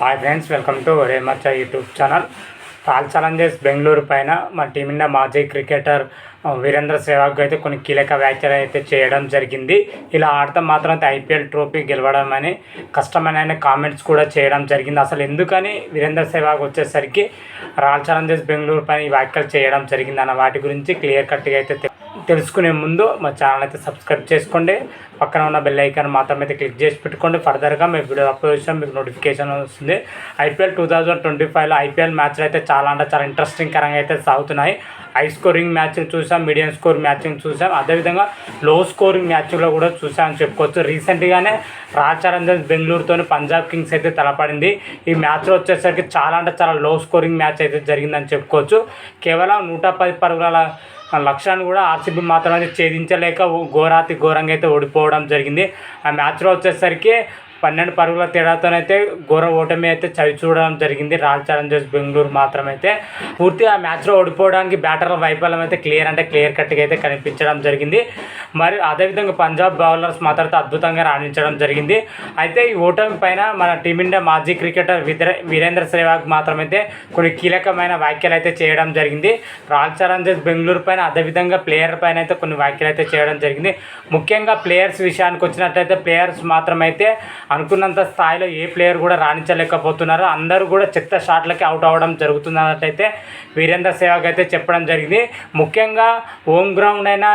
Hi friends welcome to రేమర్చ YouTube channel Royal Challengers Bengaluru పైన మన team India మాజీ cricketer Virendra Sehwag అయితే కొన్ని కీలక వ్యాఖ్యలు అయితే చేయడం జరిగింది. ఇలా ఆడటం మాత్రం అయితే ఐపీఎల్ ట్రోఫీ గెలవడం అని కష్టమైన కామెంట్స్ కూడా చేయడం జరిగింది. అసలు ఎందుకని వీరేంద్ర సెహ్వాగ్ వచ్చేసరికి రాయల్ ఛాలెంజర్స్ బెంగళూరు పైన ఈ వ్యాఖ్యలు చేయడం జరిగింది అన్న వాటి గురించి క్లియర్ కట్గా అయితే తెలుసుకునే ముందు మా ఛానల్ అయితే సబ్స్క్రైబ్ చేసుకోండి. పక్కన ఉన్న బెల్ ఐకాన్ మాత్రం అయితే క్లిక్ చేసి పెట్టుకోండి. ఫర్దర్గా మీ వీడియో అప్లోడ్ చేసిన మీకు నోటిఫికేషన్ వస్తుంది. ఐపీఎల్ టూ థౌజండ్ ట్వంటీ ఫైవ్లో ఐపీఎల్ మ్యాచ్లు అయితే చాలా అంటే చాలా ఇంట్రెస్టింగ్ కరంగా అయితే సాగుతున్నాయి. హై స్కోరింగ్ మ్యాచ్లు చూసాం మీడియం స్కోర్ మ్యాచింగ్ చూసాం. అదేవిధంగా లో స్కోరింగ్ మ్యాచ్లో కూడా చూసామని చెప్పుకోవచ్చు. రీసెంట్గానే రాయల్ ఛాలెంజర్స్ బెంగళూరుతో పంజాబ్ కింగ్స్ అయితే తలపడింది. ఈ మ్యాచ్లో వచ్చేసరికి చాలా అంటే చాలా లో స్కోరింగ్ మ్యాచ్ అయితే జరిగిందని చెప్పుకోవచ్చు. కేవలం నూట పది పరుగుల లక్ష్యాన్ని కూడా ఆర్సీబీ మాత్రమే ఛేదించలేక ఘోరాతి ఘోరంగా అయితే ఓడిపోవడం జరిగింది. ఆ మ్యాచ్లో వచ్చేసరికి పన్నెండు పరుగుల తేడాతోనైతే ఘోర ఓటమి అయితే చవి చూడడం జరిగింది. రాయల్ ఛాలెంజర్స్ బెంగళూరు మాత్రం అయితే పూర్తిగా ఆ మ్యాచ్లో ఓడిపోవడానికి బ్యాటర్ల వైఫల్యం అయితే క్లియర్ అంటే క్లియర్ కట్గా అయితే కనిపించడం జరిగింది. మరి అదేవిధంగా పంజాబ్ బౌలర్స్ మాత్రం అయితే అద్భుతంగా రాణించడం జరిగింది. అయితే ఈ ఓటమి పైన మన టీమిండియా మాజీ క్రికెటర్ విద్ర వీరేంద్ర సెహ్వాగ్ మాత్రం అయితే కొన్ని కీలకమైన వ్యాఖ్యలు అయితే చేయడం జరిగింది. రాయల్ ఛాలెంజర్స్ బెంగళూరు పైన అదేవిధంగా ప్లేయర్ పైన అయితే కొన్ని వ్యాఖ్యలు అయితే చేయడం జరిగింది. ముఖ్యంగా ప్లేయర్స్ విషయానికి వచ్చినట్లయితే ప్లేయర్స్ మాత్రం అయితే అనుకున్నంత స్థాయిలో ఏ ప్లేయర్ కూడా రాణించలేకపోతున్నారు. అందరూ కూడా చెత్త షాట్లకి అవుట్ అవ్వడం జరుగుతుంది అన్నట్టయితే వీరేంద్ర సెహ్వాగ్ అయితే చెప్పడం జరిగింది. ముఖ్యంగా హోమ్ గ్రౌండ్ అయిన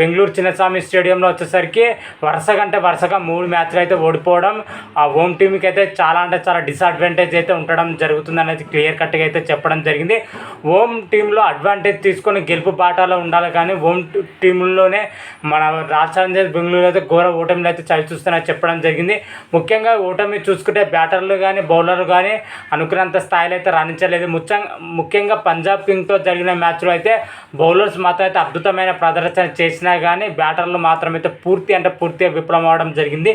బెంగళూరు చిన్నస్వామి స్టేడియంలో వచ్చేసరికి వరుస కంటే వరుసగా మూడు మ్యాచ్లు అయితే ఓడిపోవడం ఆ హోమ్ టీంకి అయితే చాలా అంటే చాలా డిసడ్వాంటేజ్ అయితే ఉండడం జరుగుతుంది అనేది క్లియర్ కట్గా అయితే చెప్పడం జరిగింది. హోమ్ టీంలో అడ్వాంటేజ్ తీసుకొని గెలుపు బాటాలో ఉండాలి కానీ హోమ్ టీంలోనే మన రాజస్థాన్ బెంగళూరు అయితే ఘోర ఓటమిలు అయితే చవి చూస్తున్నా చెప్పడం జరిగింది. ముఖ్యంగా ఓటమి చూసుకుంటే బ్యాటర్లు కానీ బౌలర్లు కానీ అనుకున్నంత స్థాయిలో అయితే రాణించలేదు. ముఖ్యంగా ముఖ్యంగా పంజాబ్ కింగ్తో జరిగిన మ్యాచ్లో అయితే బౌలర్స్ మాత్రం అయితే అద్భుతమైన ప్రదర్శన చేసినా కానీ బ్యాటర్లు మాత్రం అయితే పూర్తి అంటే పూర్తిగా విఫలం అవడం జరిగింది.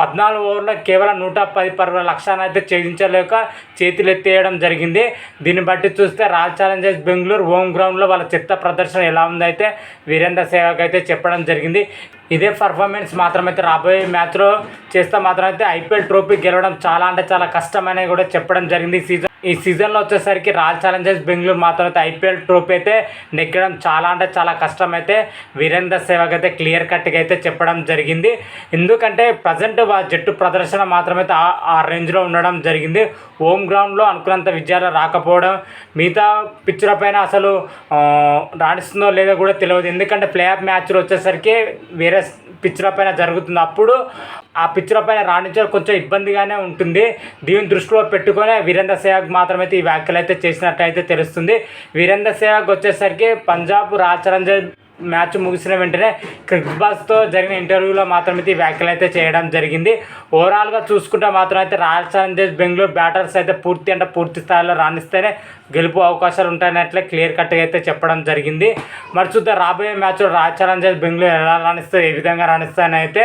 పద్నాలుగు ఓవర్లో కేవలం నూట పది పరుగుల లక్ష్యాన్ని అయితే ఛేదించలేక చేతులు ఎత్తేయడం జరిగింది. దీన్ని బట్టి చూస్తే రాయల్ ఛాలెంజర్స్ బెంగళూరు హోమ్ గ్రౌండ్లో వాళ్ళ చిత్త ప్రదర్శన ఎలా ఉందో అయితే వీరేంద్ర సేవక్ అయితే చెప్పడం జరిగింది. ఇదే పర్ఫార్మెన్స్ మాత్రమైతే రాబోయే మ్యాచ్లో చేస్తే మాత్రమైతే ఐపీఎల్ ట్రోఫీ గెలవడం చాలా అంటే చాలా కష్టమని కూడా చెప్పడం జరిగింది ఈ సీజన్ ఈ సీజన్లో వచ్చేసరికి రాయల్ ఛాలెంజర్స్ బెంగళూరు మాత్రం అయితే ఐపీఎల్ ట్రోఫీ అయితే నెక్కడం చాలా అంటే చాలా కష్టం అయితే వీరేంద్ర సేవక్ అయితే క్లియర్ కట్గా అయితే చెప్పడం జరిగింది. ఎందుకంటే ప్రజెంట్ జట్టు ప్రదర్శన మాత్రమైతే ఆ ఆ రేంజ్లో ఉండడం జరిగింది. హోమ్ గ్రౌండ్లో అనుకున్నంత విజయాలు రాకపోవడం మిగతా పిచ్చుల పైన అసలు రాణిస్తుందో లేదో కూడా తెలియదు. ఎందుకంటే ప్లే ఆఫ్ మ్యాచ్లు వచ్చేసరికి వేరే పిచ్చుల పైన జరుగుతుంది. అప్పుడు ఆ పిచ్చుల పైన రాణించడం కొంచెం ఇబ్బందిగానే ఉంటుంది. దీని దృష్టిలో పెట్టుకొని వీరేంద్ర సేవాగ్ మాత్రమైతే ఈ వ్యాఖ్యలు అయితే చేసినట్టయితే తెలుస్తుంది. వీరేంద్ర సేవాగ్ వచ్చేసరికి పంజాబ్ రాయల్ మ్యాచ్ ముగిసిన వెంటనే క్రిక్ బాస్తో జరిగిన ఇంటర్వ్యూలో మాత్రం అయితే వ్యాఖ్యలు అయితే చేయడం జరిగింది. ఓవరాల్గా చూసుకుంటే మాత్రం అయితే రాయల్ ఛాలెంజర్స్ బెంగళూరు బ్యాటర్స్ అయితే పూర్తి అంటే పూర్తి స్థాయిలో రాణిస్తేనే గెలుపు అవకాశాలు ఉంటాయన్నట్లే క్లియర్ కట్గా అయితే చెప్పడం జరిగింది. మరి చూద్దాం రాబోయే మ్యాచ్లో రాయల్ ఛాలెంజర్స్ బెంగళూరు ఎలా రాణిస్తే ఏ విధంగా రాణిస్తాయని అయితే